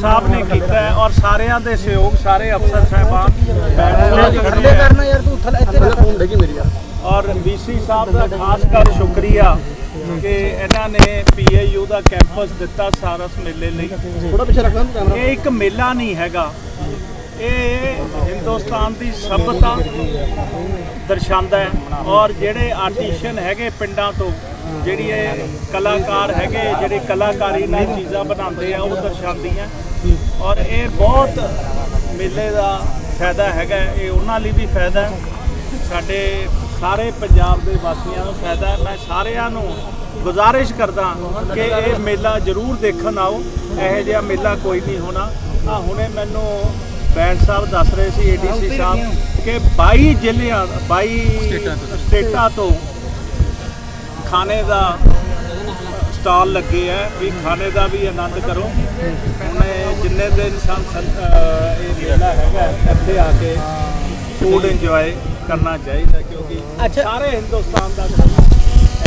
ਸਾਹਿਬ ਨੇ ਕੀਤਾ ਹੈ ਔਰ ਸਾਰਿਆਂ ਦੇ ਸਹਿਯੋਗ ਸਾਰੇ ਅਫਸਰ ਸਾਹਿਬਾਨ ਥੱਲੇ ਕਰਨਾ ਯਾਰ ਤੂੰ ਥੱਲੇ ਇੱਥੇ ਰੱਖ। ਫੋਨ ਡੇਗੀ ਮੇਰੀ ਔਰ ਵੀਸੀ ਸਾਹਿਬ ਦਾ ਖਾਸ ਕਰ ਸ਼ੁਕਰੀਆ ਕਿ ਇਹਨਾਂ ਨੇ ਪੀਏਯੂ ਦਾ ਕੈਂਪਸ ਦਿੱਤਾ ਸਾਰਸ ਮੇਲੇ ਲਈ। ਥੋੜਾ ਪਿੱਛੇ ਰੱਖਣਾ ਕੈਮਰਾ। ਇਹ ਇੱਕ ਮੇਲਾ ਨਹੀਂ ਹੈਗਾ। ਇਹ ਹਿੰਦੁਸਤਾਨ ਦੀ ਸਭਿਅਤਾ ਦਰਸਾਉਂਦਾ ਹੈ। ਔਰ ਜਿਹੜੇ ਆਰਟੀਸ਼ੀਅਨ ਹੈਗੇ ਪਿੰਡਾਂ ਤੋਂ ਜਿਹੜੀ ਇਹ ਕਲਾਕਾਰ ਹੈਗੇ ਜਿਹੜੇ ਕਲਾਕਾਰੀ ਨਾਲ ਚੀਜ਼ਾਂ ਬਣਾਉਂਦੇ ਆ ਉਹ ਦਰਸਾਉਂਦੀਆਂ ਔਰ ਇਹ ਬਹੁਤ ਮੇਲੇ ਦਾ ਫਾਇਦਾ ਹੈਗਾ। ਇਹ ਉਹਨਾਂ ਲਈ ਵੀ ਫਾਇਦਾ ਸਾਡੇ ਸਾਰੇ ਪੰਜਾਬ ਦੇ ਵਾਸੀਆਂ ਨੂੰ ਫਾਇਦਾ ਮੈਂ ਸਾਰਿਆਂ ਨੂੰ ਗੁਜ਼ਾਰਿਸ਼ ਕਰਦਾ ਕਿ ਇਹ ਮੇਲਾ ਜ਼ਰੂਰ ਦੇਖਣ ਆਓ। ਇਹੋ ਜਿਹਾ ਮੇਲਾ ਕੋਈ ਨਹੀਂ ਹੋਣਾ। ਆ ਹੁਣੇ ਮੈਨੂੰ ਬੈਂਡ ਸਾਹਿਬ ਦੱਸ ਰਹੇ ਸੀ ਏਡੀਸੀ ਸਾਹਿਬ ਕਿ 22 ਜ਼ਿਲ੍ਹਿਆਂ 22 ਸਟੇਟਾਂ ਤੋਂ ਖਾਣੇ ਦਾ ਸਟਾਲ ਲੱਗੇ ਆ ਵੀ ਖਾਣੇ ਦਾ ਵੀ ਆਨੰਦ ਕਰੋ। ਹੁਣ ਜਿੰਨੇ ਦਿਨ ਇਹ ਮੇਲਾ ਹੈਗਾ ਇੱਥੇ ਆ ਕੇ ਫੂਡ ਇੰਜੋਏ ਕਰਨਾ ਚਾਹੀਦਾ ਕਿਉਂਕਿ। ਸਾਰੇ ਹਿੰਦੁਸਤਾਨ ਦਾ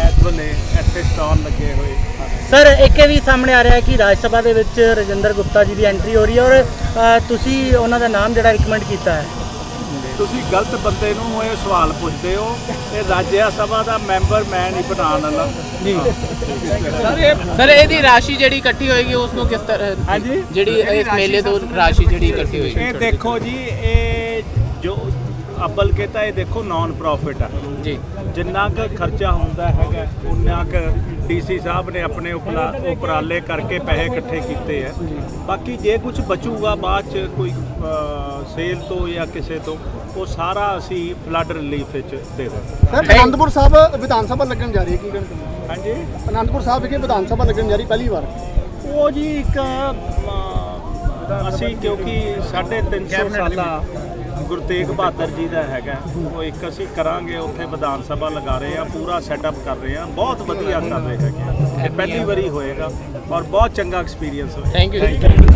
ਐਤ ਵੇਲੇ ਇੱਥੇ ਸਟਾਲ ਲੱਗੇ ਹੋਏ। ਸਰ ਇੱਕ ਇਹ ਵੀ ਸਾਹਮਣੇ ਆ ਰਿਹਾ ਹੈ ਕਿ ਰਾਜ ਸਭਾ ਦੇ ਵਿੱਚ ਰਜਿੰਦਰ ਗੁਪਤਾ ਜੀ ਦੀ ਐਂਟਰੀ ਹੋ ਰਹੀ ਹੈ ਔਰ ਤੁਸੀਂ ਉਹਨਾਂ ਦਾ ਨਾਮ ਜਿਹੜਾ ਰਿਕਮੈਂਡ ਕੀਤਾ ਹੈ। ਤੁਸੀਂ ਗਲਤ ਬੰਦੇ ਨੂੰ ਇਹ ਸਵਾਲ ਪੁੱਛਦੇ ਹੋ ਇਹ ਰਾਜ ਸਭਾ ਦਾ ਮੈਂਬਰ ਮੈਂ ਨਹੀਂ ਬਣਾਉਣ ਵਾਲਾ। ਜੀ। ਸਰ ਇਹਦੀ ਰਾਸ਼ੀ ਜਿਹੜੀ ਇਕੱਠੀ ਹੋਏਗੀ ਉਸ ਨੂੰ ਕਿਸ ਤਰ੍ਹਾਂ ਹਾਂਜੀ। ਜਿਹੜੀ ਇਸ ਮੇਲੇ ਤੋਂ ਰਾਸ਼ੀ ਜਿਹੜੀ ਇਕੱਠੀ ਹੋਏਗੀ? ਇਹ ਦੇਖੋ ਜੀ ਇਹ ਅਬਲ ਕੇ ਤਾਂ ਇਹ ਦੇਖੋ ਨਾਨ ਪ੍ਰੋਫਿਟ ਆ। ਜੀ। ਜਿੰਨਾ ਕੁ ਖਰਚਾ ਹੁੰਦਾ ਹੈਗਾ ਉਨਾ ਕੁ ਡੀਸੀ ਸਾਹਿਬ ਨੇ ਆਪਣੇ ਉਪਲਾ ਉਪਰਾਲੇ ਕਰਕੇ ਪੈਸੇ ਇਕੱਠੇ ਕੀਤੇ ਆ। ਬਾਕੀ ਜੇ ਕੁਝ ਬਚੂਗਾ ਬਾਅਦ ਚ ਕੋਈ ਸੇਲ ਤੋਂ ਜਾਂ ਕਿਸੇ ਤੋਂ ਉਹ ਸਾਰਾ ਅਸੀਂ ਫਲੱਡ ਰਿਲੀਫ ਵਿੱਚ ਦੇ ਦਾਂਗੇ। ਸਰ ਅਨੰਦਪੁਰ ਸਾਹਿਬ ਵਿਧਾਨ ਸਭਾ ਲੱਗਣ ਜਾ ਰਹੀ ਹੈ ਕੀ ਕਹਿਣਾ ਚਾਹੁੰਦੇ ਹਾਂਜੀ? ਅਨੰਦਪੁਰ ਸਾਹਿਬ ਵਿਖੇ ਵਿਧਾਨ ਸਭਾ ਲੱਗਣ ਜਾ ਰਹੀ ਪਹਿਲੀ ਵਾਰ। ਉਹ ਜੀ ਇੱਕ ਅਸੀਂ ਕਿਉਂਕਿ 350 ਸਾਲਾ ਗੁਰੂ ਤੇਗ ਬਹਾਦਰ ਜੀ ਦਾ ਹੈਗਾ। ਉਹ ਇੱਕ ਅਸੀਂ ਕਰਾਂਗੇ ਉੱਥੇ ਵਿਧਾਨ ਸਭਾ ਲਗਾ ਰਹੇ ਆ ਪੂਰਾ ਸੈਟਅਪ ਕਰ ਰਹੇ ਆ ਬਹੁਤ ਵਧੀਆ ਕਰ ਰਹੇ ਹੈਗੇ। ਇਹ ਪਹਿਲੀ ਵਾਰੀ ਹੋਏਗਾ ਔਰ ਬਹੁਤ ਚੰਗਾ ਐਕਸਪੀਰੀਅੰਸ ਹੋਏਗਾ। Thank you